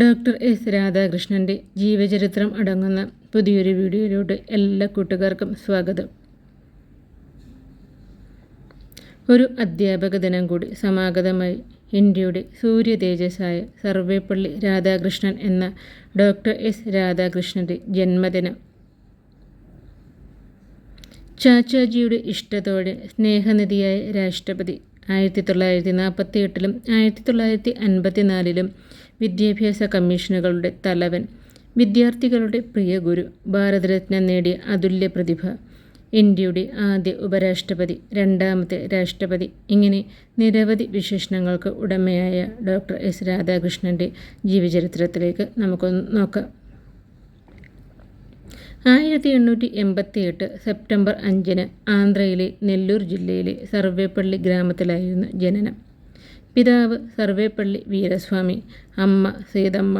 Doctor S രാധാകൃഷ്ണന്റെ ജീവചരിത്രം അടങ്ങുന്ന പുതിയൊരു വീഡിയോയിലോട്ട് എല്ലാ കൂട്ടുകാർക്കും സ്വാഗതം. ഒരു അധ്യാപക ദിനം കൂടി സമാഗതമായി ഇന്ത്യയുടെ സൂര്യ തേജസ്സായ സർവേപ്പള്ളി രാധാകൃഷ്ണൻ എന്ന ഡോക്ടർ എസ് രാധാകൃഷ്ണന്റെ ജന്മദിനം. ചാച്ചാജിയുടെ ഇഷ്ടത്തോടെ സ്നേഹനിധിയായ രാഷ്ട്രപതി ആയിരത്തി തൊള്ളായിരത്തി നാൽപ്പത്തി എട്ടിലും ആയിരത്തി തൊള്ളായിരത്തി അൻപത്തിനാലിലും വിദ്യാഭ്യാസ കമ്മീഷനുകളുടെ തലവൻ വിദ്യാർത്ഥികളുടെ പ്രിയ ഗുരു ഭാരതരത്ന നേടിയ അതുല്യ പ്രതിഭ ഇന്ത്യയുടെ ആദ്യ ഉപരാഷ്ട്രപതി രണ്ടാമത്തെ രാഷ്ട്രപതി ഇങ്ങനെ നിരവധി വിശേഷണങ്ങൾക്ക് ഉടമയായ ഡോക്ടർ എസ്. രാധാകൃഷ്ണന്റെ ജീവചരിത്രത്തിലേക്ക് നമുക്കൊന്ന് നോക്കാം. ആയിരത്തി എണ്ണൂറ്റി എൺപത്തി എട്ട് സെപ്റ്റംബർ അഞ്ചിന് ആന്ധ്രയിലെ നെല്ലൂർ ജില്ലയിലെ സർവേപ്പള്ളി ഗ്രാമത്തിലായിരുന്നു ജനനം. പിതാവ് സർവേപ്പള്ളി വീരസ്വാമി അമ്മ സീതമ്മ.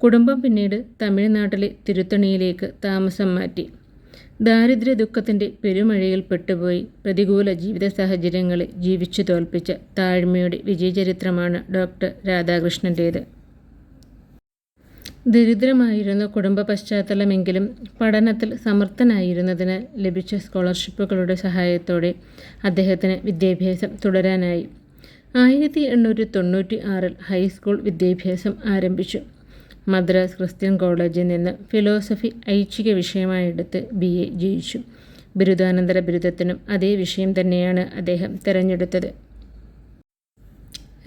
കുടുംബം പിന്നീട് തമിഴ്നാട്ടിലെ തിരുത്തണിയിലേക്ക് താമസം മാറ്റി. ദാരിദ്ര്യ ദുഃഖത്തിന്റെ പെരുമഴയിൽ പെട്ടുപോയി. പ്രതികൂല ജീവിത സാഹചര്യങ്ങളെ ജീവിച്ചു തോൽപ്പിച്ച താഴ്മയുടെ വിജയചരിത്രമാണ് ഡോക്ടർ രാധാകൃഷ്ണന്റേത് ദരിദ്രമായിരുന്ന കുടുംബ പശ്ചാത്തലമെങ്കിലും പഠനത്തിൽ സമർത്ഥനായിരുന്നതിനാൽ ലഭിച്ച സ്കോളർഷിപ്പുകളുടെ സഹായത്തോടെ അദ്ദേഹത്തിന് വിദ്യാഭ്യാസം തുടരാനായി. ആയിരത്തി എണ്ണൂറ്റി തൊണ്ണൂറ്റി ആറിൽ ഹൈസ്കൂൾ വിദ്യാഭ്യാസം ആരംഭിച്ചു. മദ്രാസ് ക്രിസ്ത്യൻ കോളേജിൽ നിന്ന് ഫിലോസഫി ഐച്ഛിക വിഷയമായെടുത്ത് ബി എ ജയിച്ചു. ബിരുദാനന്തര ബിരുദത്തിനും അതേ വിഷയം തന്നെയാണ് അദ്ദേഹം തിരഞ്ഞെടുത്തത്.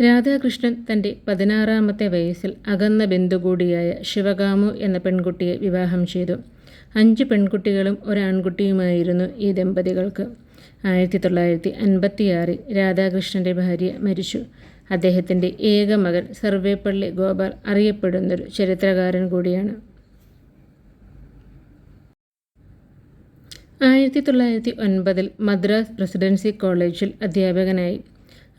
രാധാകൃഷ്ണൻ തന്റെ പതിനാറാമത്തെ വയസ്സിൽ അകന്ന ബന്ധു കൂടിയായ ശിവകാമു എന്ന പെൺകുട്ടിയെ വിവാഹം ചെയ്തു. അഞ്ച് പെൺകുട്ടികളും ഒരാൺകുട്ടിയുമായിരുന്നു ഈ ദമ്പതികൾക്ക്. ആയിരത്തി തൊള്ളായിരത്തി അൻപത്തിയാറിൽ രാധാകൃഷ്ണന്റെ ഭാര്യ മരിച്ചു. അദ്ദേഹത്തിന്റെ ഏക മകൻ സർവേപ്പള്ളി ഗോപാൽ അറിയപ്പെടുന്നൊരു ചരിത്രകാരൻ കൂടിയാണ്. ആയിരത്തി തൊള്ളായിരത്തി ഒൻപതിൽ മദ്രാസ് പ്രസിഡൻസി കോളേജിൽ അധ്യാപകനായി.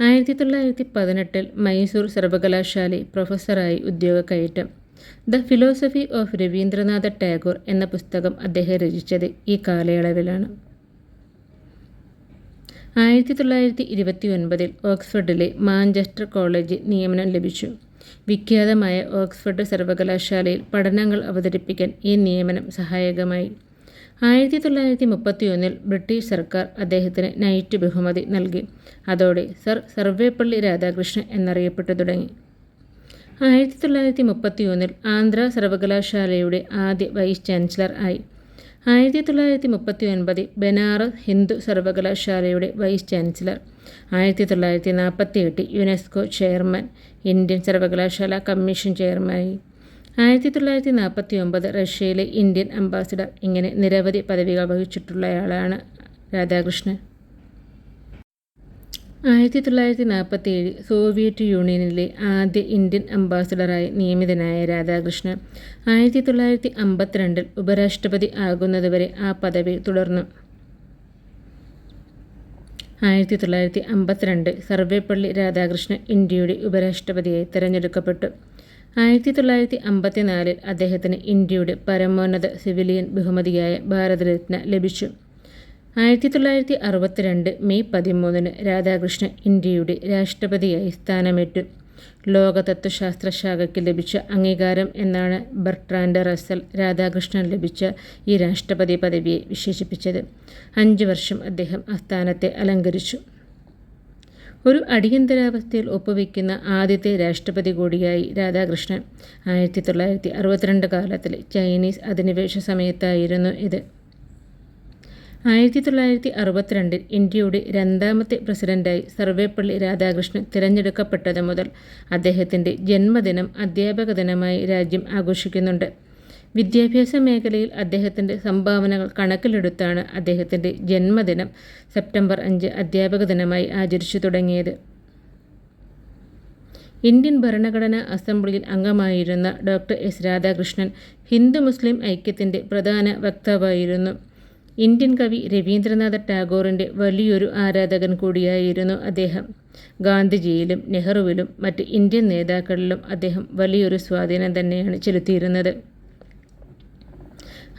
ആയിരത്തി തൊള്ളായിരത്തി പതിനെട്ടിൽ മൈസൂർ സർവകലാശാലയിൽ പ്രൊഫസറായി ഉദ്യോഗ കയറ്റം the philosophy of Rabindranath Tagore എന്ന പുസ്തകം അദ്ദേഹം രചിച്ചത് ഈ കാലയളവിലാണ്. ആയിരത്തി തൊള്ളായിരത്തി ഇരുപത്തി ഒൻപതിൽ ഓക്സ്ഫോർഡിലെ മാഞ്ചസ്റ്റർ കോളേജിൽ നിയമനം ലഭിച്ചു. വിഖ്യാതമായ ഓക്സ്ഫോർഡ് സർവകലാശാലയിൽ പഠനങ്ങൾ അവതരിപ്പിക്കാൻ ഈ നിയമനം സഹായകമായി. ആയിരത്തി തൊള്ളായിരത്തി മുപ്പത്തിയൊന്നിൽ ബ്രിട്ടീഷ് സർക്കാർ അദ്ദേഹത്തിന് നൈറ്റ് ബഹുമതി നൽകി. അതോടെ സർ സർവേപ്പള്ളി രാധാകൃഷ്ണൻ എന്നറിയപ്പെട്ടു തുടങ്ങി. ആയിരത്തി തൊള്ളായിരത്തി മുപ്പത്തിയൊന്നിൽ ആന്ധ്ര സർവകലാശാലയുടെ ആദ്യ വൈസ് ചാൻസലർ ആയി. ആയിരത്തി തൊള്ളായിരത്തി മുപ്പത്തി ഒൻപതിൽ ബനാറസ് ഹിന്ദു സർവകലാശാലയുടെ വൈസ് ചാൻസലർ. ആയിരത്തി തൊള്ളായിരത്തി നാൽപ്പത്തി എട്ടിൽ യുനെസ്കോ ചെയർമാൻ ഇന്ത്യൻ സർവകലാശാല കമ്മീഷൻ ചെയർമാനായി. ആയിരത്തി തൊള്ളായിരത്തി നാൽപ്പത്തി ഒമ്പത് റഷ്യയിലെ ഇന്ത്യൻ അംബാസിഡർ ഇങ്ങനെ നിരവധി പദവികൾ വഹിച്ചിട്ടുള്ളയാളാണ് രാധാകൃഷ്ണൻ. ആയിരത്തി തൊള്ളായിരത്തി നാൽപ്പത്തി ഏഴ് സോവിയറ്റ് യൂണിയനിലെ ആദ്യ ഇന്ത്യൻ അംബാസഡറായി നിയമിതനായ രാധാകൃഷ്ണൻ ആയിരത്തി തൊള്ളായിരത്തി അമ്പത്തിരണ്ടിൽ ഉപരാഷ്ട്രപതി ആകുന്നതുവരെ ആ പദവി തുടർന്നു. ആയിരത്തി തൊള്ളായിരത്തി അമ്പത്തിരണ്ട് സർവേപ്പള്ളി രാധാകൃഷ്ണൻ ഇന്ത്യയുടെ ഉപരാഷ്ട്രപതിയായി തെരഞ്ഞെടുക്കപ്പെട്ടു. ആയിരത്തി തൊള്ളായിരത്തി അമ്പത്തിനാലിൽ അദ്ദേഹത്തിന് ഇന്ത്യയുടെ പരമോന്നത സിവിലിയൻ ബഹുമതിയായ ഭാരതരത്ന ലഭിച്ചു. ആയിരത്തി തൊള്ളായിരത്തി അറുപത്തിരണ്ട് മെയ് പതിമൂന്നിന് രാധാകൃഷ്ണൻ ഇന്ത്യയുടെ രാഷ്ട്രപതിയായി സ്ഥാനമേറ്റു. ലോകതത്വശാസ്ത്ര ശാഖയ്ക്ക് ലഭിച്ച അംഗീകാരം എന്നാണ് ബർട്രാൻഡ് റസൽ രാധാകൃഷ്ണൻ ലഭിച്ച ഈ രാഷ്ട്രപതി പദവിയെ വിശേഷിപ്പിച്ചത്. അഞ്ച് വർഷം അദ്ദേഹം ആ സ്ഥാനത്തെ അലങ്കരിച്ചു. ഒരു അടിയന്തരാവസ്ഥയിൽ ഒപ്പുവെക്കുന്ന ആദ്യത്തെ രാഷ്ട്രപതി കൂടിയായി രാധാകൃഷ്ണൻ. ആയിരത്തി തൊള്ളായിരത്തി അറുപത്തിരണ്ട് കാലത്തിൽ ചൈനീസ് അധിനിവേശ സമയത്തായിരുന്നു ഇത്. ആയിരത്തി തൊള്ളായിരത്തി അറുപത്തിരണ്ടിൽ ഇന്ത്യയുടെ രണ്ടാമത്തെ പ്രസിഡന്റായി സർവേപ്പള്ളി രാധാകൃഷ്ണൻ തിരഞ്ഞെടുക്കപ്പെട്ടത് മുതൽ അദ്ദേഹത്തിന്റെ ജന്മദിനം അധ്യാപക ദിനമായി രാജ്യം ആഘോഷിക്കുന്നുണ്ട്. വിദ്യാഭ്യാസ മേഖലയിൽ അദ്ദേഹത്തിന്റെ സംഭാവനകൾ കണക്കിലെടുത്താണ് അദ്ദേഹത്തിന്റെ ജന്മദിനം സെപ്റ്റംബർ അഞ്ച് അധ്യാപക ദിനമായി ആചരിച്ചു തുടങ്ങിയത്. ഇന്ത്യൻ ഭരണഘടനാ അസംബ്ലിയിൽ അംഗമായിരുന്ന ഡോക്ടർ എസ് രാധാകൃഷ്ണൻ ഹിന്ദു മുസ്ലിം ഐക്യത്തിന്റെ പ്രധാന വക്താവായിരുന്നു. ഇന്ത്യൻ കവി രവീന്ദ്രനാഥ ടാഗോറിന്റെ വലിയൊരു ആരാധകൻ കൂടിയായിരുന്നു അദ്ദേഹം. ഗാന്ധിജിയിലും നെഹ്റുവിലും മറ്റ് ഇന്ത്യൻ നേതാക്കളിലും അദ്ദേഹം വലിയൊരു സ്വാധീനം തന്നെയാണ് ചെലുത്തിയിരുന്നത്.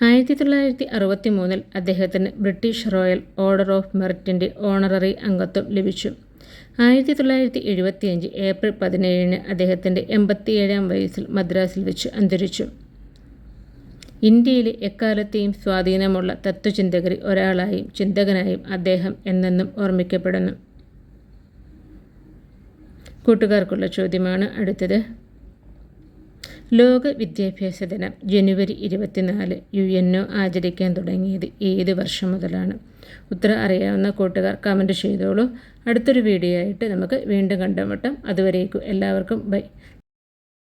ആയിരത്തി തൊള്ളായിരത്തി അറുപത്തി മൂന്നിൽ അദ്ദേഹത്തിന് ബ്രിട്ടീഷ് റോയൽ ഓർഡർ ഓഫ് മെറിറ്റിന്റെ ഓണററി അംഗത്വം ലഭിച്ചു. ആയിരത്തി തൊള്ളായിരത്തി എഴുപത്തിയഞ്ച് ഏപ്രിൽ പതിനേഴിന് അദ്ദേഹത്തിന്റെ എൺപത്തിയേഴാം വയസ്സിൽ മദ്രാസിൽ വെച്ച് അന്തരിച്ചു. ഇന്ത്യയിലെ എക്കാലത്തെയും സ്വാധീനമുള്ള തത്വചിന്തകരിൽ ഒരാളായും ചിന്തകനായും അദ്ദേഹം എന്നെന്നും ഓർമ്മിക്കപ്പെടുന്നു. കൂട്ടുകാർക്കുള്ള ചോദ്യമാണ് അടുത്തത്. ലോക വിദ്യാഭ്യാസ ദിനം ജനുവരി ഇരുപത്തിനാല് യു എൻ ഒ ആചരിക്കാൻ തുടങ്ങിയത് ഏത് വർഷം മുതലാണ്? ഉത്തരം അറിയാവുന്ന കൂട്ടുകാർ കമന്റ് ചെയ്തോളൂ. അടുത്തൊരു വീഡിയോ ആയിട്ട് നമുക്ക് വീണ്ടും കണ്ടുമുട്ടാം. അതുവരേക്കും എല്ലാവർക്കും ബൈ.